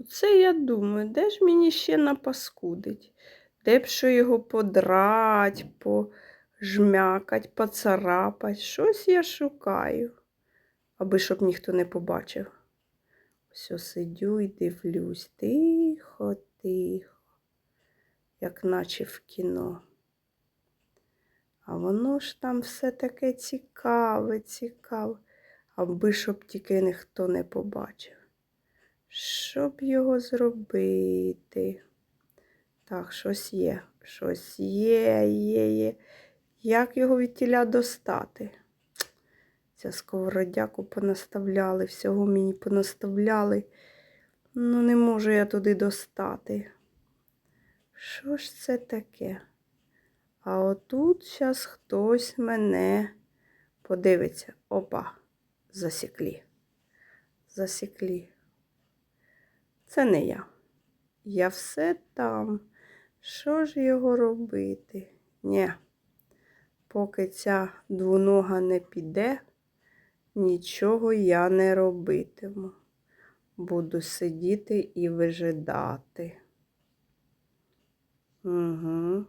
Оце я думаю, де ж мені ще напаскудить? Де б що його подрать, пожмякать, поцарапать. Щось я шукаю, аби щоб ніхто не побачив. Все сидю і дивлюсь. Тихо, тихо, як наче в кіно. А воно ж там все таке цікаве, цікаве, аби щоб тільки ніхто не побачив. Щоб його зробити? Так, щось є, щось є, є, є. Як його від тіля достати? Ця сковородяку понаставляли, всього мені понаставляли. Ну, не можу я туди достати. Що ж це таке? А отут зараз хтось мене подивиться. Опа, засіклі. Засіклі. Це не я. Я все там. Що ж його робити? Нє. Поки ця двунога не піде, нічого я не робитиму. Буду сидіти і вижидати. Угу.